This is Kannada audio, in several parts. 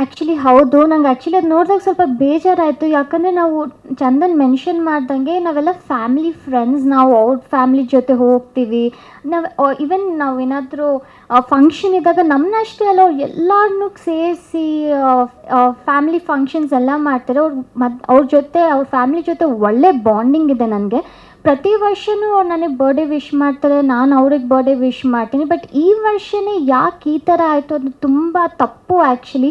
ಆ್ಯಕ್ಚುಲಿ ಹೌದು. ನಂಗೆ ಆ್ಯಕ್ಚುಲಿ ಅದು ನೋಡಿದಾಗ ಸ್ವಲ್ಪ ಬೇಜಾರಾಯಿತು. ಯಾಕಂದರೆ ನಾವು ಚಂದನ್ ಮೆನ್ಷನ್ ಮಾಡ್ದಂಗೆ ನಾವೆಲ್ಲ ಫ್ಯಾಮಿಲಿ ಫ್ರೆಂಡ್ಸ್ ನಾವು ಅವ್ರ ಫ್ಯಾಮಿಲಿ ಜೊತೆ ಹೋಗ್ತೀವಿ. ನಾವು ಈವನ್ ನಾವು ಏನಾದರೂ ಫಂಕ್ಷನ್ ಇದ್ದಾಗ ನಮ್ಮನ್ನ ಅಷ್ಟೇ ಅಲ್ಲ, ಅವ್ರು ಎಲ್ಲರನ್ನೂ ಸೇರಿಸಿ ಫ್ಯಾಮಿಲಿ ಫಂಕ್ಷನ್ಸ್ ಎಲ್ಲ ಮಾಡ್ತಾರೆ. ಅವ್ರು ಮದ್, ಅವ್ರ ಜೊತೆ, ಅವ್ರ ಫ್ಯಾಮಿಲಿ ಜೊತೆ ಒಳ್ಳೆ ಬಾಂಡಿಂಗ್ ಇದೆ ನನಗೆ. ಪ್ರತಿ ವರ್ಷವೂ ಅವ್ರು ನನಗೆ ಬರ್ಡೇ ವಿಶ್ ಮಾಡ್ತಾರೆ. ನಾನು ಅವ್ರಿಗೆ ಬರ್ಡೇ ವಿಶ್ ಮಾಡ್ತೀನಿ. ಬಟ್ ಈ ವರ್ಷನೇ ಯಾಕೆ ಈ ಥರ ಆಯಿತು ಅದು ತುಂಬ ತಪ್ಪು ಆ್ಯಕ್ಚುಲಿ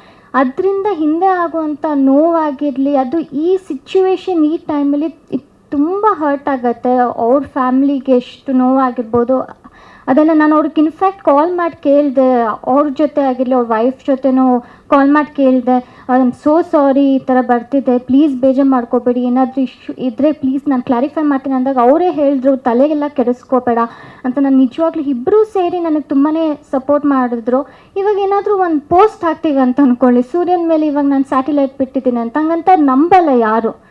ಅದರಿಂದ ಹಿಂದೆ ಆಗುವಂಥ ನೋವಾಗಿರಲಿ, ಅದು ಈ ಸಿಚುವೇಶನ್ ಈ ಟೈಮಲ್ಲಿ ತುಂಬ ಹರ್ಟ್ ಆಗುತ್ತೆ. ಅವ್ರ ಫ್ಯಾಮ್ಲಿಗೆ ಎಷ್ಟು ನೋವಾಗಿರ್ಬೋದು ಅದೆಲ್ಲ ನಾನು ಅವ್ರಿಗೆ ಇನ್ಫ್ಯಾಕ್ಟ್ ಕಾಲ್ ಮಾಡಿ ಕೇಳಿದೆ. ಅವ್ರ ಜೊತೆ ಆಗಿರಲಿ, ಅವ್ರ ವೈಫ್ ಜೊತೆನೂ ಕಾಲ್ ಮಾಡಿ ಕೇಳಿದೆ. ಐ ಆಮ್ ಸೋ ಸಾರಿ ಈ ಥರ ಬರ್ತಿದೆ. ಪ್ಲೀಸ್ ಬೇಜಾರು ಮಾಡ್ಕೋಬೇಡಿ. ಏನಾದರೂ ಇಶ್ಯೂ ಇದ್ದರೆ ಪ್ಲೀಸ್ ನಾನು ಕ್ಲಾರಿಫೈ ಮಾಡ್ತೀನಿ. ಅಂದಾಗ ಅವರೇ ಹೇಳಿದ್ರು, ತಲೆಗೆಲ್ಲ ಕೆಡಿಸ್ಕೋಬೇಡ. ಅಂತ ನಾನು ನಿಜವಾಗ್ಲೂ ಇಬ್ಬರೂ ಸೇರಿ ನನಗೆ ತುಂಬಾ ಸಪೋರ್ಟ್ ಮಾಡಿದ್ರು. ಇವಾಗ ಏನಾದರೂ ಒಂದು ಪೋಸ್ಟ್ ಹಾಕ್ತೀವಿ ಅಂತ ಅಂದ್ಕೊಳ್ಳಿ ಸೂರ್ಯನ ಮೇಲೆ ಇವಾಗ ನಾನು ಸ್ಯಾಟಿಲೈಟ್ ಬಿಟ್ಟಿದ್ದೀನಿ ಅಂತ. ಹಂಗಂತ ನಂಬಲ್ಲ ಯಾರು.